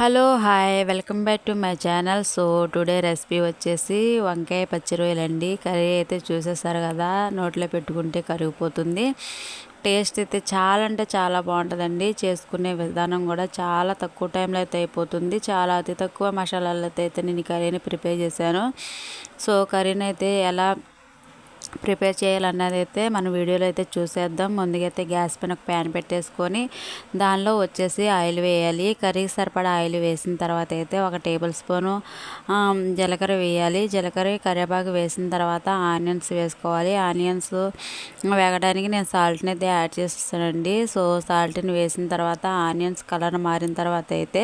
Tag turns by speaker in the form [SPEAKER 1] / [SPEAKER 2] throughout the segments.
[SPEAKER 1] Hello hi. Welcome back to my channel. So today recipe వచ్చేసి వంకాయ పచ్చి రొయ్యలండి. Curry అయితే చూసేస్తారు కదా నోట్లో పెట్టుకుంటే కరిగిపోతుంది. టేస్ట్ అయితే చాలా అంటే చాలా బాగుంటుందండి. చేసుకునే విధానం కూడా చాలా తక్కువ టైంలో అయితే అయిపోతుంది. చాలా అతి తక్కువ మసాలాలతో అయితే నేను కర్రీని ప్రిపేర్ చేశాను. సో కర్రీని అయితే ఎలా ప్రిపేర్ చేయాలన్నది అయితే మన వీడియోలో అయితే చూసేద్దాం. ముందుగా అయితే గ్యాస్ పైన ఒక ప్యాన్ పెట్టేసుకొని దానిలో వచ్చేసి ఆయిల్ వేయాలి. కర్రీకి సరిపడా ఆయిల్ వేసిన తర్వాత అయితే ఒక టేబుల్ స్పూను జీలకర్ర వేయాలి. జీలకర్ర కరివేపాకు వేసిన తర్వాత ఆనియన్స్ వేసుకోవాలి. ఆనియన్స్ వేగడానికి నేను సాల్ట్ని అయితే యాడ్ చేస్తానండి సో సాల్ట్ని వేసిన తర్వాత ఆనియన్స్ కలర్ మారిన తర్వాత అయితే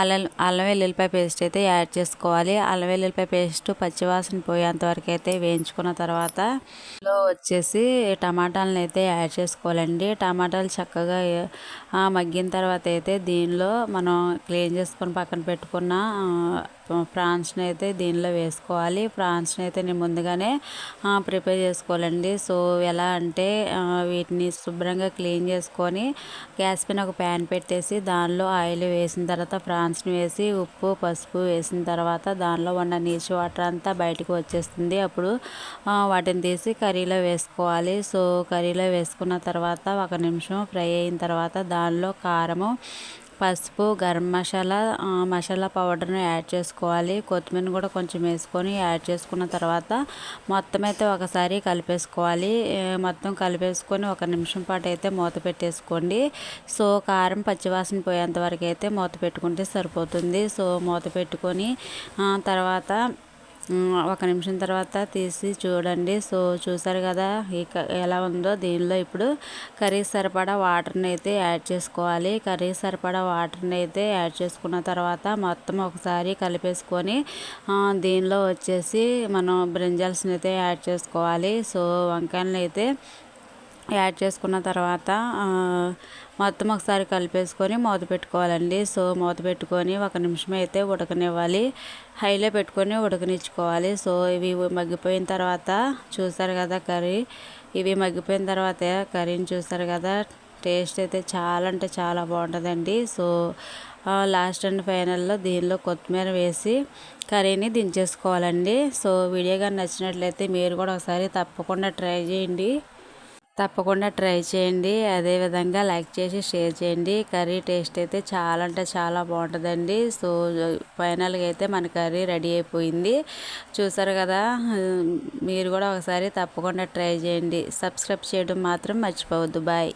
[SPEAKER 1] అల్లం అల్లం వెల్లుల్లిపాయ పేస్ట్ అయితే యాడ్ చేసుకోవాలి. అల్లం వెల్లుల్లిపాయ పేస్ట్ పచ్చివాసన పోయేంత వరకు అయితే వేయించుకున్న తర్వాత లో వచ్చేసి టమాటాలను అయితే యాడ్ చేసుకోవాలండి. టమాటాలు చక్కగా మగ్గిన తర్వాత అయితే దీనిలో మనం క్లీన్ చేసుకొని పక్కన పెట్టుకున్న ప్రాన్స్ని అయితే దీనిలో వేసుకోవాలి. ప్రాన్స్ని అయితే నేను ముందుగానే ప్రిపేర్ చేసుకోవాలండి. సో ఎలా అంటే వీటిని శుభ్రంగా క్లీన్ చేసుకొని గ్యాస్ పైన ఒక ప్యాన్ పెట్టేసి దానిలో ఆయిల్ వేసిన తర్వాత ప్రాన్స్ని వేసి ఉప్పు పసుపు వేసిన తర్వాత దానిలో ఉన్న నీచు వాటర్ అంతా బయటకు వచ్చేస్తుంది. అప్పుడు వాటిని తీసి కర్రీలో వేసుకోవాలి. సో కర్రీలో వేసుకున్న తర్వాత ఒక నిమిషం ఫ్రై అయిన తర్వాత దానిలో కారము పసుపు గరం మసాలా మసాలా పౌడర్ని యాడ్ చేసుకోవాలి. కొత్తిమీర కూడా కొంచెం వేసుకొని యాడ్ చేసుకున్న తర్వాత మొత్తం అయితే ఒకసారి కలిపేసుకోవాలి. మొత్తం కలిపేసుకొని ఒక నిమిషం పాటు అయితే మూత పెట్టేసుకోండి. సో కారం పచ్చివాసన పోయేంత వరకు అయితే మూత పెట్టుకుంటే సరిపోతుంది. సో మూత పెట్టుకొని తర్వాత ఒక నిమిషం తర్వాత తీసి చూడండి. సో చూసారు కదా ఎలా ఉందో దీనిలో ఇప్పుడు కర్రీ సరిపడా వాటర్ని అయితే యాడ్ చేసుకోవాలి. కర్రీ సరిపడా వాటర్ని అయితే యాడ్ చేసుకున్న తర్వాత మొత్తం ఒకసారి కలిపేసుకొని దీనిలో వచ్చేసి మనం బ్రింజల్స్ని అయితే యాడ్ చేసుకోవాలి. సో వంకాయలను అయితే యాడ్ చేసుకున్న తర్వాత మొత్తం ఒకసారి కలిపేసుకొని మూత పెట్టుకోవాలండి. సో మూత పెట్టుకొని ఒక నిమిషం అయితే ఉడకనివ్వాలి. హైలో పెట్టుకొని ఉడకనిచ్చుకోవాలి. సో ఇవి మగ్గిపోయిన తర్వాత చూసారు కదా కర్రీ? ఇవి మగ్గిపోయిన తర్వాత కర్రీని చూసారు కదా? టేస్ట్ అయితే చాలా అంటే చాలా బాగుంటుందండి. సో లాస్ట్ అండ్ ఫైనల్లో దీనిలో కొత్తిమీర వేసి కర్రీని దించేసుకోవాలండి. సో వీడియో కానీ నచ్చినట్లయితే మీరు కూడా ఒకసారి తప్పకుండా ట్రై చేయండి. తప్పకుండా ట్రై చేయండి. అదేవిధంగా లైక్ చేసి షేర్ చేయండి. కర్రీ టేస్ట్ అయితే చాలా అంటే చాలా బాగుంటుందండి. సో ఫైనల్గా అయితే మన కర్రీ రెడీ అయిపోయింది. చూసారు కదా మీరు కూడా ఒకసారి తప్పకుండా ట్రై చేయండి. సబ్స్క్రైబ్ చేయడం మాత్రం మర్చిపోవద్దు. బాయ్.